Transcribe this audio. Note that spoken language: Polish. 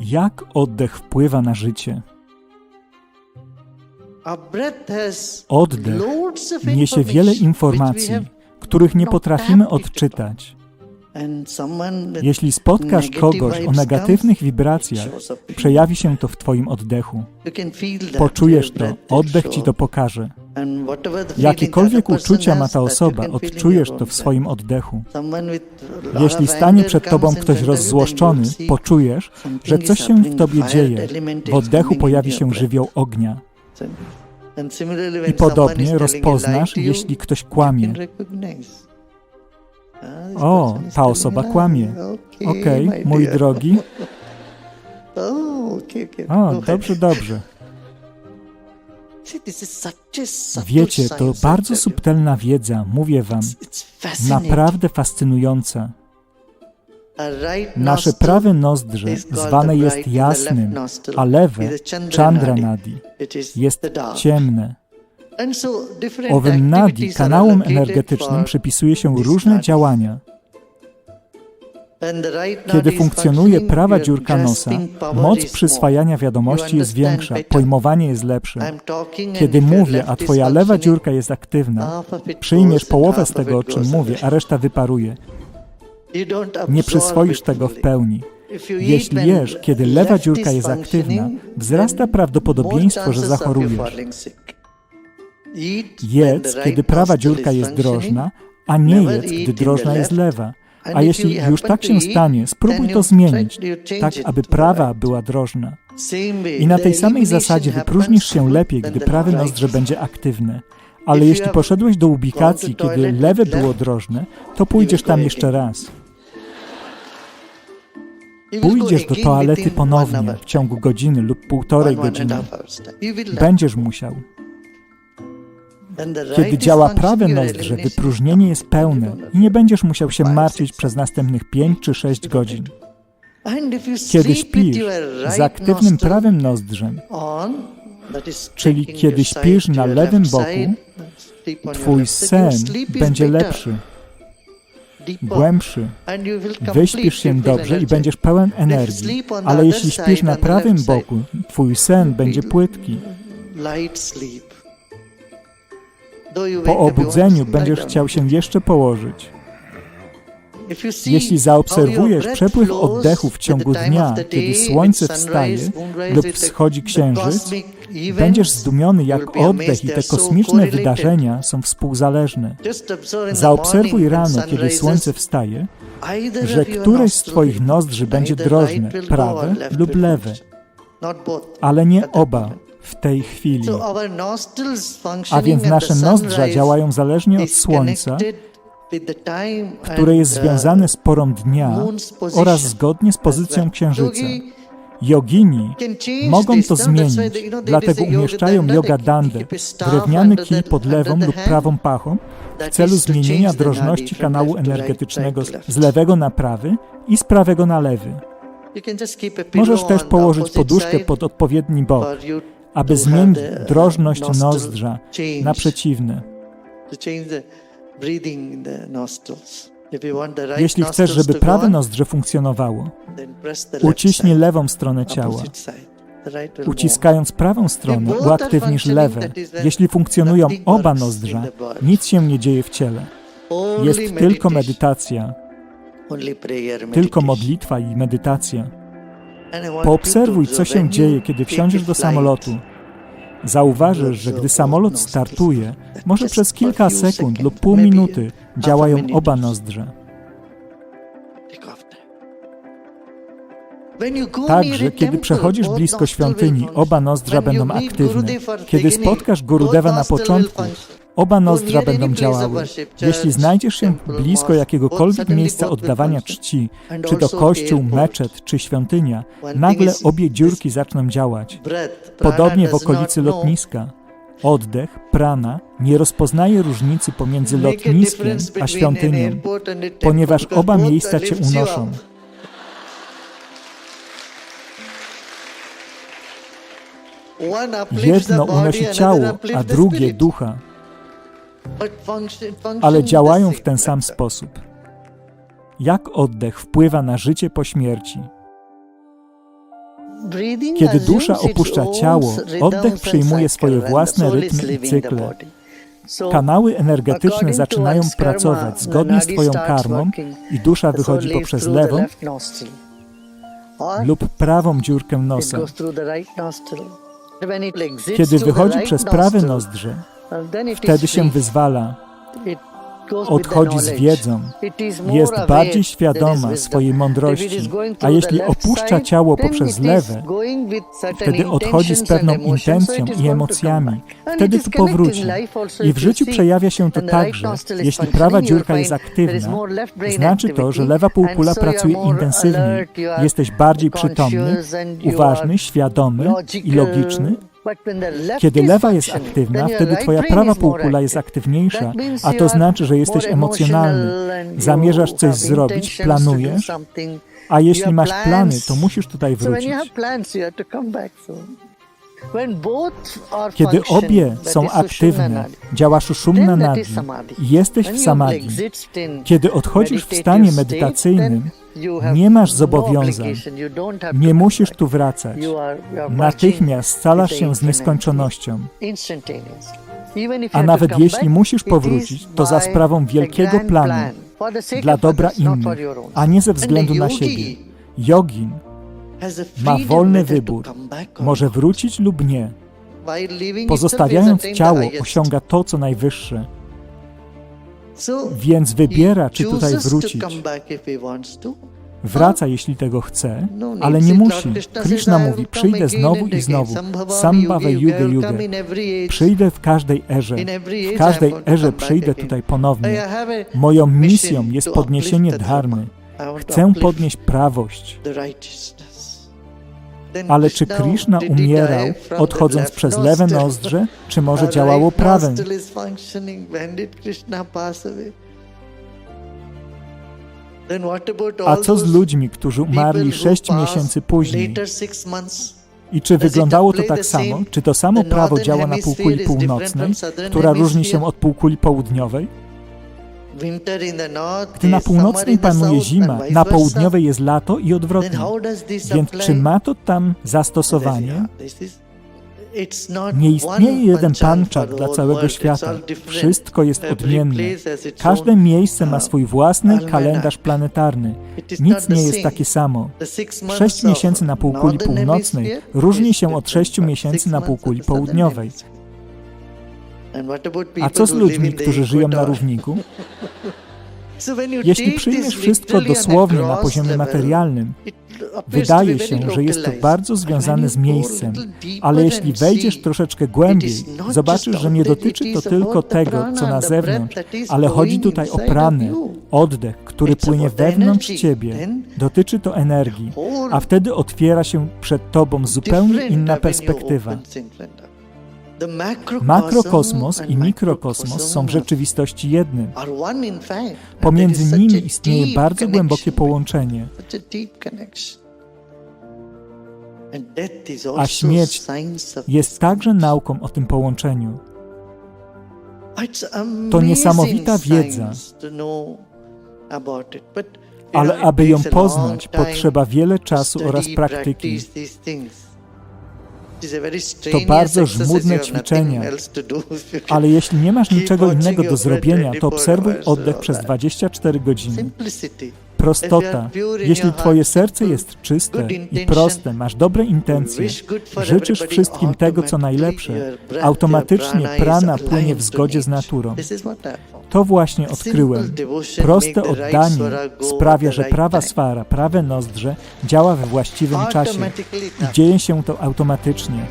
Jak oddech wpływa na życie? Oddech niesie wiele informacji, których nie potrafimy odczytać. Jeśli spotkasz kogoś o negatywnych wibracjach, przejawi się to w Twoim oddechu. Poczujesz to, oddech Ci to pokaże. Jakiekolwiek uczucia ma ta osoba, odczujesz to w swoim oddechu. Jeśli stanie przed Tobą ktoś rozzłoszczony, poczujesz, że coś się w Tobie dzieje. W oddechu pojawi się żywioł ognia. I podobnie rozpoznasz, jeśli ktoś kłamie. O, ta osoba kłamie. Okej, mój drogi. O, dobrze, dobrze. Wiecie, to bardzo subtelna wiedza, mówię wam, naprawdę fascynująca. Nasze prawe nozdrze zwane jest jasnym, a lewe, Chandranadi, jest ciemne. Owym nadi, kanałom energetycznym przypisuje się różne działania. Kiedy funkcjonuje prawa dziurka nosa, moc przyswajania wiadomości jest większa, pojmowanie jest lepsze. Kiedy mówię, a twoja lewa dziurka jest aktywna, przyjmiesz połowę z tego, o czym mówię, a reszta wyparuje. Nie przyswoisz tego w pełni. Jeśli jesz, kiedy lewa dziurka jest aktywna, wzrasta prawdopodobieństwo, że zachorujesz. Jedz, kiedy prawa dziurka jest drożna, a nie jedz, gdy drożna jest lewa. A jeśli już tak się stanie, spróbuj to zmienić, tak aby prawa była drożna. I na tej samej zasadzie wypróżnisz się lepiej, gdy prawe nozdrze będzie aktywne. Ale jeśli poszedłeś do ubikacji, kiedy lewe było drożne, to pójdziesz tam jeszcze raz. Pójdziesz do toalety ponownie w ciągu godziny lub półtorej godziny. Będziesz musiał. Kiedy działa prawe nozdrze, wypróżnienie jest pełne i nie będziesz musiał się martwić przez następnych 5 czy 6 godzin. Kiedy śpisz z aktywnym prawym nozdrzem, czyli kiedy śpisz na lewym boku, Twój sen będzie lepszy, głębszy. Wyśpisz się dobrze i będziesz pełen energii, ale jeśli śpisz na prawym boku, Twój sen będzie płytki. Po obudzeniu będziesz chciał się jeszcze położyć. Jeśli zaobserwujesz przepływ oddechu w ciągu dnia, kiedy słońce wstaje lub wschodzi księżyc, będziesz zdumiony, jak oddech i te kosmiczne wydarzenia są współzależne. Zaobserwuj rano, kiedy słońce wstaje, że któreś z Twoich nozdrzy będzie drożne, prawe lub lewe, ale nie oba w tej chwili. A więc nasze nozdrza działają zależnie od Słońca, które jest związane z porą dnia oraz zgodnie z pozycją Księżyca. Jogini mogą to zmienić, dlatego umieszczają yoga dandę, drewniany kij pod lewą lub prawą pachą, w celu zmienienia drożności kanału energetycznego z lewego na prawy i z prawego na lewy. Możesz też położyć poduszkę pod odpowiedni bok, aby zmienić drożność nozdrza na przeciwne. Jeśli chcesz, żeby prawe nozdrze funkcjonowało, uciśnij lewą stronę ciała. Uciskając prawą stronę, uaktywnisz lewe. Jeśli funkcjonują oba nozdrza, nic się nie dzieje w ciele. Jest tylko medytacja, tylko modlitwa i medytacja. Poobserwuj, co się dzieje, kiedy wsiądziesz do samolotu. Zauważysz, że gdy samolot startuje, może przez kilka sekund lub pół minuty działają oba nozdrze. Także, kiedy przechodzisz blisko świątyni, oba nozdrza będą aktywne. Kiedy spotkasz Gurudeva na początku, oba nozdrza będą działały. Jeśli znajdziesz się blisko jakiegokolwiek miejsca oddawania czci, czy to kościół, meczet, czy świątynia, nagle obie dziurki zaczną działać. Podobnie w okolicy lotniska. Oddech, prana, nie rozpoznaje różnicy pomiędzy lotniskiem a świątynią, ponieważ oba miejsca cię unoszą. Jedno unosi ciało, a drugie ducha, ale działają w ten sam sposób. Jak oddech wpływa na życie po śmierci? Kiedy dusza opuszcza ciało, oddech przyjmuje swoje własne rytmy i cykle. Kanały energetyczne zaczynają pracować zgodnie z Twoją karmą i dusza wychodzi poprzez lewą lub prawą dziurkę nosa. Kiedy wychodzi przez prawe nozdrze, wtedy się wyzwala, odchodzi z wiedzą, jest bardziej świadoma swojej mądrości, a jeśli opuszcza ciało poprzez lewe, wtedy odchodzi z pewną intencją i emocjami, wtedy tu powróci. I w życiu przejawia się to także, jeśli prawa dziurka jest aktywna, znaczy to, że lewa półkula pracuje intensywniej, jesteś bardziej przytomny, uważny, świadomy i logiczny, kiedy lewa jest aktywna, wtedy twoja prawa półkula jest aktywniejsza, a to znaczy, że jesteś emocjonalny. Zamierzasz coś zrobić, planujesz, a jeśli masz plany, to musisz tutaj wrócić. Kiedy obie są aktywne, działa szuszumna nadi i jesteś w samadhi. Kiedy odchodzisz w stanie medytacyjnym, nie masz zobowiązań, nie musisz tu wracać. Natychmiast scalasz się z nieskończonością. A nawet jeśli musisz powrócić, to za sprawą wielkiego planu, dla dobra innych, a nie ze względu na siebie. Jogin ma wolny wybór. Może wrócić lub nie. Pozostawiając ciało, osiąga to, co najwyższe. Więc wybiera, czy tutaj wrócić. Wraca, jeśli tego chce, ale nie musi. Krishna mówi, przyjdę znowu i znowu. Sambhava Yuga Yuga. Przyjdę w każdej erze. W każdej erze przyjdę tutaj ponownie. Moją misją jest podniesienie dharmy. Chcę podnieść prawość. Ale czy Krishna umierał, odchodząc przez lewe nozdrze, czy może działało prawem? A co z ludźmi, którzy umarli sześć miesięcy później? I czy wyglądało to tak samo? Czy to samo prawo działa na półkuli północnej, która różni się od półkuli południowej? Gdy na północnej panuje zima, na południowej jest lato i odwrotnie. Więc czy ma to tam zastosowanie? Nie istnieje jeden panczak dla całego świata. Wszystko jest odmienne. Każde miejsce ma swój własny kalendarz planetarny. Nic nie jest takie samo. Sześć miesięcy na półkuli północnej różni się od sześciu miesięcy na półkuli południowej. A co z ludźmi, którzy żyją na równiku? Jeśli przyjmiesz wszystko dosłownie na poziomie materialnym, wydaje się, że jest to bardzo związane z miejscem, ale jeśli wejdziesz troszeczkę głębiej, zobaczysz, że nie dotyczy to tylko tego, co na zewnątrz, ale chodzi tutaj o pranę, oddech, który płynie wewnątrz ciebie. Dotyczy to energii, a wtedy otwiera się przed tobą zupełnie inna perspektywa. Makrokosmos i mikrokosmos są w rzeczywistości jednym. Pomiędzy nimi istnieje bardzo głębokie połączenie. A śmierć jest także nauką o tym połączeniu. To niesamowita wiedza, ale aby ją poznać, potrzeba wiele czasu oraz praktyki. To bardzo żmudne ćwiczenia, ale jeśli nie masz niczego innego do zrobienia, to obserwuj oddech przez 24 godziny. Prostota. Jeśli Twoje serce jest czyste i proste, masz dobre intencje, życzysz wszystkim tego, co najlepsze, automatycznie prana płynie w zgodzie z naturą. To właśnie odkryłem. Proste oddanie sprawia, że prawa swara, prawe nozdrze działa we właściwym czasie i dzieje się to automatycznie.